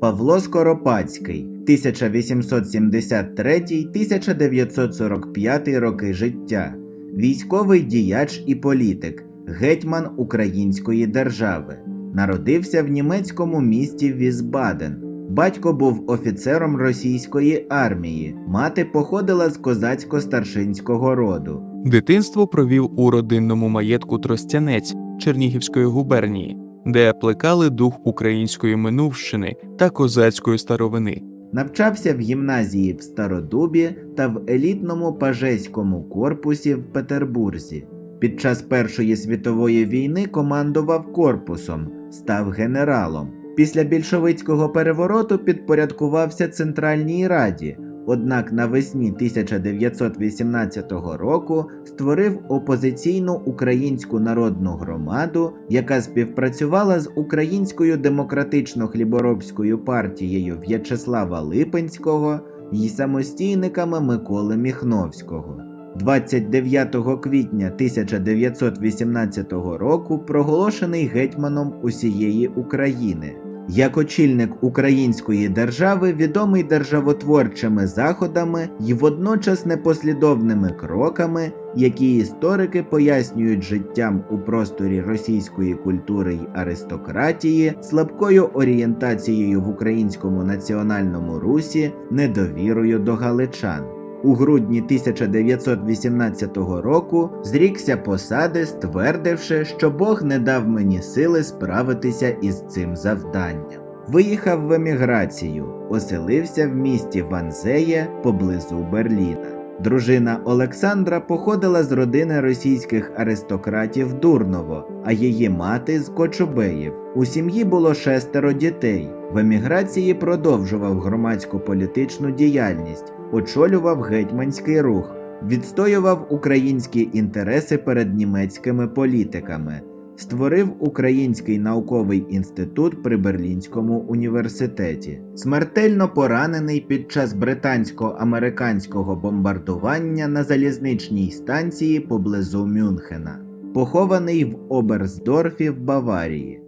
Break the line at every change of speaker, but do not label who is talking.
Павло Скоропадський 1873-1945 роки життя, військовий діяч і політик, гетьман Української держави. Народився в німецькому місті Візбаден. Батько був офіцером російської армії, мати походила з козацько-старшинського роду.
Дитинство провів у родинному маєтку Тростянець Чернігівської губернії, де плекали дух української минувщини та козацької старовини.
Навчався в гімназії в Стародубі та в елітному пажеському корпусі в Петербурзі. Під час Першої світової війни командував корпусом, став генералом. Після більшовицького перевороту підпорядкувався Центральній Раді, однак навесні 1918 року створив опозиційну українську народну громаду, яка співпрацювала з Українською демократично-хліборобською партією В'ячеслава Липинського і самостійниками Миколи Міхновського. 29 квітня 1918 року проголошений гетьманом усієї України. Як очільник української держави відомий державотворчими заходами і водночас непослідовними кроками, які історики пояснюють життям у просторі російської культури й аристократії, слабкою орієнтацією в українському національному русі, недовірою до галичан. У грудні 1918 року зрікся посади, ствердивши, що Бог не дав мені сили справитися із цим завданням. Виїхав в еміграцію, оселився в місті Ванзеє поблизу Берліна. Дружина Олександра походила з родини російських аристократів Дурново, а її мати з Кочубеїв. У сім'ї було шестеро дітей. В еміграції продовжував громадську політичну діяльність, очолював гетьманський рух, відстоював українські інтереси перед німецькими політиками, створив Український науковий інститут при Берлінському університеті. Смертельно поранений під час британсько-американського бомбардування на залізничній станції поблизу Мюнхена, похований в Оберсдорфі в Баварії.